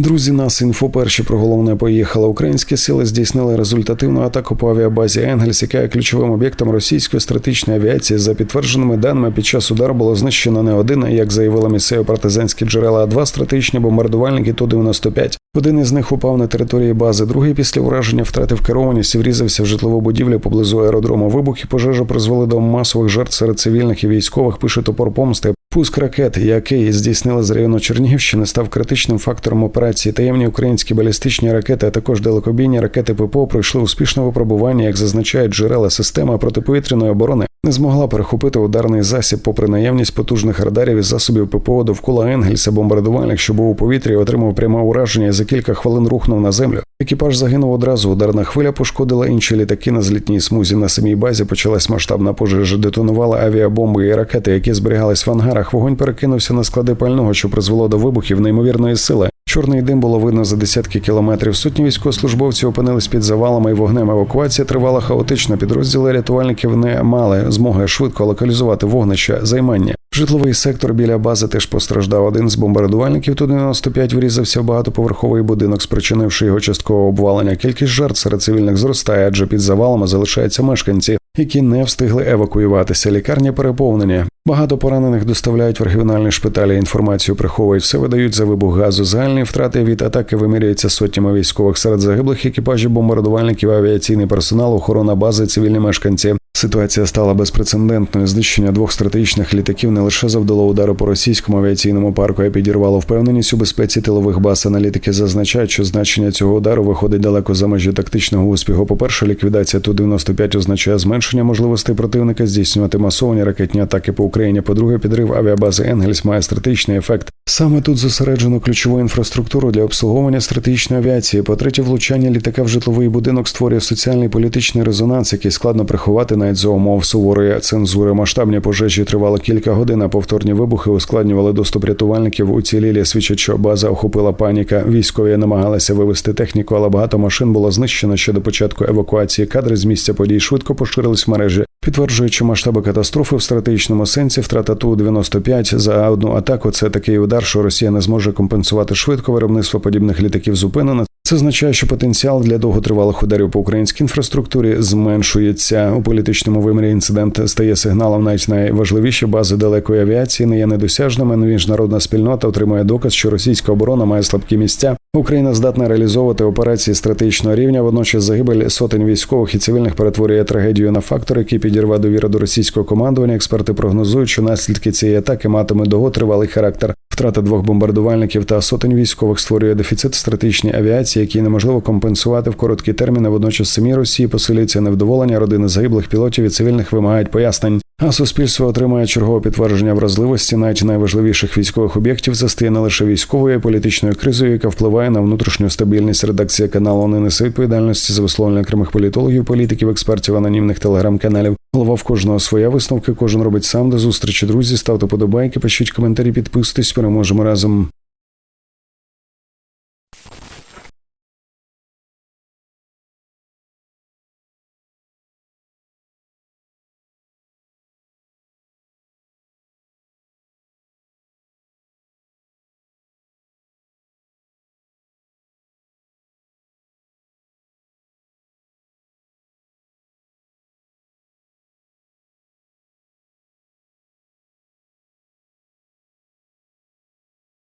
Друзі, нас інфо перші про головне поїхали. Українські сили здійснили результативну атаку по авіабазі Енгельс, яка є ключовим об'єктом російської стратегічної авіації. За підтвердженими даними, під час удару було знищено не один, як заявили місцеві партизанські джерела, а два стратегічні бомбардувальники ту 95 Один із них упав на території бази, другий після ураження втратив керованість і врізався в житлову будівлю поблизу аеродрому. Вибух і пожежа призвели до масових жертв серед цивільних і військових. Пише топор помсти. Пуск ракет, який здійснили з району Чернігівщини, став критичним фактором операції. Таємні українські балістичні ракети, а також далекобійні ракети ППО пройшли успішне випробування, як зазначають джерела система протиповітряної оборони. Не змогла перехопити ударний засіб, попри наявність потужних радарів і засобів ППО довкола Енгельса. Бомбардувальник, що був у повітрі, отримав пряме ураження і за кілька хвилин рухнув на землю. Екіпаж загинув одразу. Ударна хвиля пошкодила інші літаки на злітній смузі. На самій базі почалась масштабна пожежа. Детонували авіабомби і ракети, які зберігались в ангарах. Вогонь перекинувся на склади пального, що призвело до вибухів неймовірної сили. Чорний дим було видно за десятки кілометрів. Сотні військовослужбовців опинились під завалами і вогнем. Евакуація тривала хаотично. Підрозділи рятувальників не мали змоги швидко локалізувати вогнище займання. Житловий сектор біля бази теж постраждав. Один з бомбардувальників ту 95 врізався в багатоповерховий будинок, спричинивши його часткове обвалення. Кількість жертв серед цивільних зростає, адже під завалами залишаються мешканці, які не встигли евакуюватися. Лікарні переповнені. Багато поранених доставляють в регіональні шпиталі. Інформацію приховують, все видають за вибух газу. Загальні втрати від атаки вимірюються сотнями військових серед загиблих екіпажів бомбардувальників, авіаційний персонал, охорона бази, цивільні мешканці. Ситуація стала безпрецедентною. Знищення двох стратегічних літаків не лише завдало удару по російському авіаційному парку, а підірвало впевненість у безпеці тилових баз. Аналітики зазначають, що значення цього удару виходить далеко за межі тактичного успіху. По перше, ліквідація ту 95 означає зменшення можливостей противника здійснювати масовані ракетні атаки по Україні. По-друге, підрив авіабази Енгельс має стратегічний ефект. Саме тут зосереджено ключову інфраструктуру для обслуговування стратегічної авіації. По третє, влучання літака в житловий будинок створює соціальний політичний резонанс, який складно приховати навіть за умов суворої цензури. Масштабні пожежі тривали кілька годин. а Повторні вибухи ускладнювали доступ рятувальників. Уцілілі свідчать, що база охопила паніка. Військові намагалися вивести техніку, але багато машин було знищено ще до початку евакуації. Кадри з місця подій швидко поширились в мережі. Підтверджуючи масштаби катастрофи в стратегічному сенсі, втрата ту 95 за одну атаку. Це такий удар, що Росія не зможе компенсувати швидко. Виробництво подібних літаків зупинено. Це означає, що потенціал для довготривалих ударів по українській інфраструктурі зменшується у політичному вимірі. Інцидент стає сигналом. Навіть найважливіші бази далекої авіації не є недосяжними. Міжнародна спільнота отримує доказ, що російська оборона має слабкі місця. Україна здатна реалізовувати операції стратегічного рівня. Водночас загибель сотень військових і цивільних перетворює трагедію на фактор, який підірве довіру до російського командування. Експерти прогнозують, що наслідки цієї атаки матиме довготривалий характер. Втрата двох бомбардувальників та сотень військових створює дефіцит стратегічної авіації, який неможливо компенсувати в короткі терміни. Водночас самі Росії посилюється невдоволення. Родини загиблих пілотів і цивільних вимагають пояснень. А суспільство отримає чергове підтвердження вразливості навіть найважливіших військових об'єктів застає не лише військовою а політичною кризою, яка впливає на внутрішню стабільність. Редакція каналу не несе відповідальності за висловлення окремих політологів, політиків, експертів, анонімних телеграм-каналів. Голова в кожного своя висновки. Кожен робить сам до зустрічі. Друзі, ставте подобайки, пишіть коментарі, підписуйтесь. Переможемо разом.